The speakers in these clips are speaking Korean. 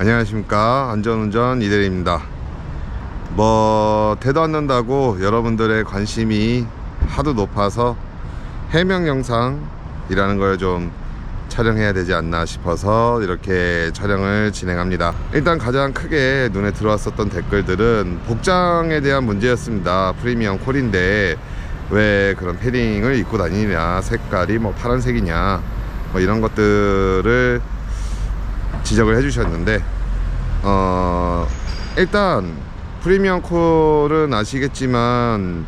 안녕하십니까. 안전운전 이대리입니다. 뭐 대도 않는다고 여러분들의 관심이 하도 높아서 해명 영상이라는 걸 좀 촬영해야 되지 않나 싶어서 이렇게 촬영을 진행합니다. 일단 가장 크게 눈에 들어왔었던 댓글들은 복장에 대한 문제였습니다. 프리미엄 콜인데 왜 그런 패딩을 입고 다니냐 색깔이 뭐 파란색이냐 뭐 이런 것들을 지적을 해주셨는데 어 일단 프리미엄 콜은 아시겠지만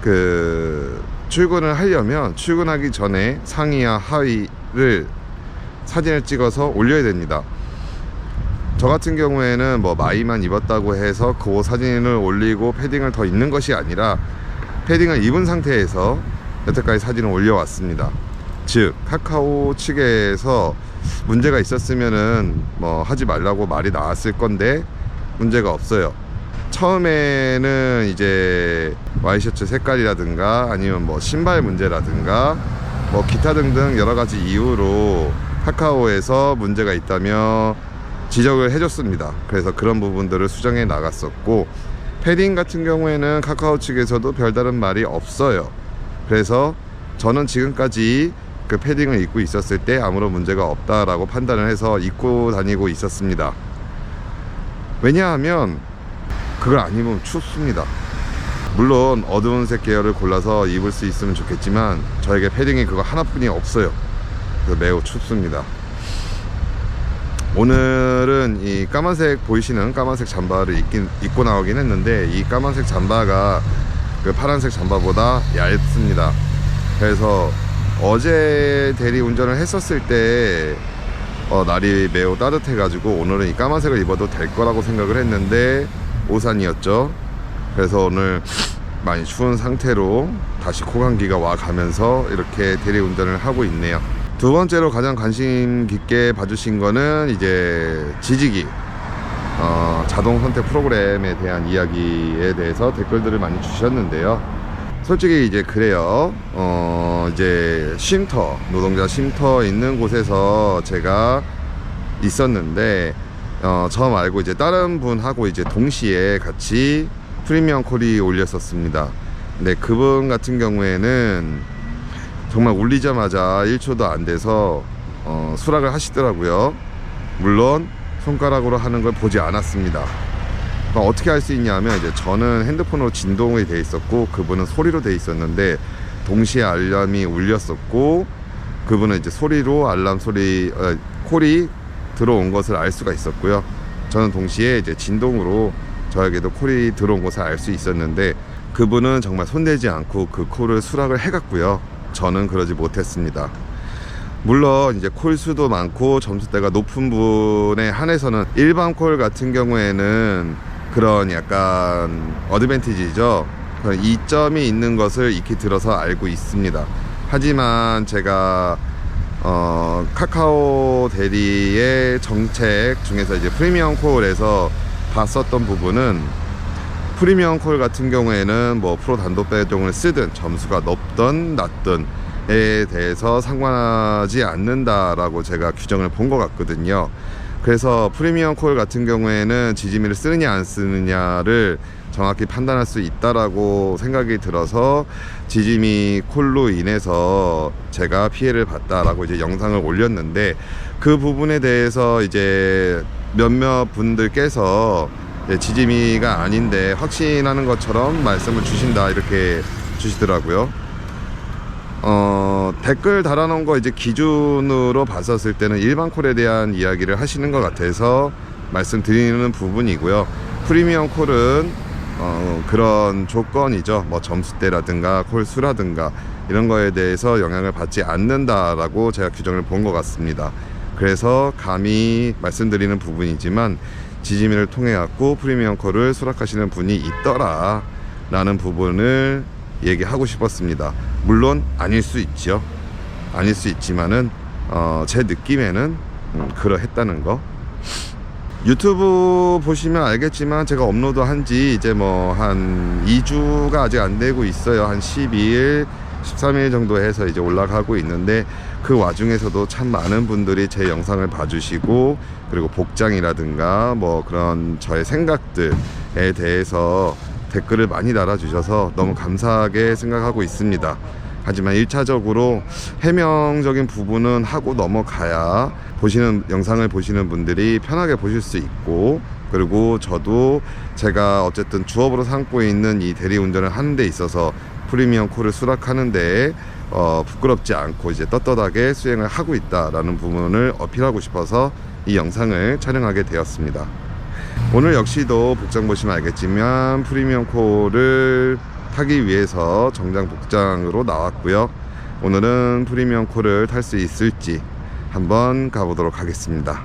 그 출근을 하려면 출근하기 전에 상의와 하의를 사진을 찍어서 올려야 됩니다. 저 같은 경우에는 뭐 마이만 입었다고 해서 그옷 사진을 올리고 패딩을 더 입는 것이 아니라 패딩을 입은 상태에서 여태까지 사진을 올려왔습니다. 즉 카카오 측에서 문제가 있었으면은 뭐 하지 말라고 말이 나왔을 건데 문제가 없어요. 처음에는 이제 와이셔츠 색깔이라든가 아니면 뭐 신발 문제라든가 뭐 기타 등등 여러 가지 이유로 카카오에서 문제가 있다며 지적을 해줬습니다. 그래서 그런 부분들을 수정해 나갔었고 패딩 같은 경우에는 카카오 측에서도 별다른 말이 없어요. 그래서 저는 지금까지 그 패딩을 입고 있었을 때 아무런 문제가 없다라고 판단을 해서 입고 다니고 있었습니다. 왜냐하면 그걸 안 입으면 춥습니다. 물론 어두운 색 계열을 골라서 입을 수 있으면 좋겠지만 저에게 패딩이 그거 하나뿐이 없어요. 매우 춥습니다. 오늘은 이 까만색 보이시는 까만색 잠바를 입긴, 입고 나오긴 했는데 이 까만색 잠바가 그 파란색 잠바보다 얇습니다. 그래서 어제 대리 운전을 했었을 때 어, 날이 매우 따뜻해 가지고 오늘은 이 까만색을 입어도 될 거라고 생각을 했는데 오산이었죠. 그래서 오늘 많이 추운 상태로 다시 코감기가 와 가면서 이렇게 대리 운전을 하고 있네요. 두 번째로 가장 관심 깊게 봐주신 거는 이제 지지기 어, 자동 선택 프로그램에 대한 이야기에 대해서 댓글들을 많이 주셨는데요. 솔직히 이제 그래요. 어, 이제 쉼터, 노동자 쉼터 있는 곳에서 제가 있었는데, 어, 저 말고 이제 다른 분하고 이제 동시에 같이 프리미엄 콜이 올렸었습니다. 근데 그분 같은 경우에는 정말 울리자마자 1초도 안 돼서 어, 수락을 하시더라고요. 물론 손가락으로 하는 걸 보지 않았습니다. 그럼 어떻게 할 수 있냐면 이제 저는 핸드폰으로 진동이 돼 있었고 그분은 소리로 돼 있었는데 동시에 알람이 울렸었고 그분은 이제 소리로 알람 소리 어, 콜이 들어온 것을 알 수가 있었고요. 저는 동시에 이제 진동으로 저에게도 콜이 들어온 것을 알 수 있었는데 그분은 정말 손대지 않고 그 콜을 수락을 해갔고요. 저는 그러지 못했습니다. 물론 이제 콜 수도 많고 점수대가 높은 분에 한해서는 일반 콜 같은 경우에는 그런 약간 어드밴티지죠. 그런 이점이 있는 것을 익히 들어서 알고 있습니다. 하지만 제가 어, 카카오 대리의 정책 중에서 이제 프리미엄 콜에서 봤었던 부분은 프리미엄 콜 같은 경우에는 뭐 프로 단독 배송을 쓰든 점수가 높든 낮든에 대해서 상관하지 않는다라고 제가 규정을 본 것 같거든요. 그래서 프리미엄 콜 같은 경우에는 지지미를 쓰느냐 안 쓰느냐를 정확히 판단할 수 있다라고 생각이 들어서 지지미 콜로 인해서 제가 피해를 봤다라고 이제 영상을 올렸는데 그 부분에 대해서 이제 몇몇 분들께서 예, 지지미가 아닌데 확신하는 것처럼 말씀을 주신다 이렇게 주시더라고요. 어, 댓글 달아놓은 거 이제 기준으로 봤었을 때는 일반 콜에 대한 이야기를 하시는 것 같아서 말씀드리는 부분이고요. 프리미엄 콜은 어, 그런 조건이죠. 뭐 점수대라든가 콜 수라든가 이런 거에 대해서 영향을 받지 않는다라고 제가 규정을 본 것 같습니다. 그래서 감히 말씀드리는 부분이지만 지지미를 통해 갖고 프리미엄 콜을 수락하시는 분이 있더라 라는 부분을 얘기하고 싶었습니다. 물론 아닐 수 있죠. 아닐 수 있지만은 어, 제 느낌에는 음, 그러했다는 거. 유튜브 보시면 알겠지만 제가 업로드 한 지 이제 뭐 한 2주가 아직 안 되고 있어요. 한 12일 13일 정도 해서 이제 올라가고 있는데 그 와중에서도 참 많은 분들이 제 영상을 봐주시고 그리고 복장이라든가 뭐 그런 저의 생각들에 대해서 댓글을 많이 달아주셔서 너무 감사하게 생각하고 있습니다. 하지만 1차적으로 해명적인 부분은 하고 넘어가야 보시는 영상을 보시는 분들이 편하게 보실 수 있고 그리고 저도 제가 어쨌든 주업으로 삼고 있는 이 대리운전을 하는 데 있어서 프리미엄 콜을 수락하는데 어, 부끄럽지 않고 이제 떳떳하게 수행을 하고 있다라는 부분을 어필하고 싶어서 이 영상을 촬영하게 되었습니다. 오늘 역시도 복장 보시면 알겠지만 프리미엄 콜을 타기 위해서 정장 복장으로 나왔고요. 오늘은 프리미엄 콜을 탈수 있을지 한번 가보도록 하겠습니다.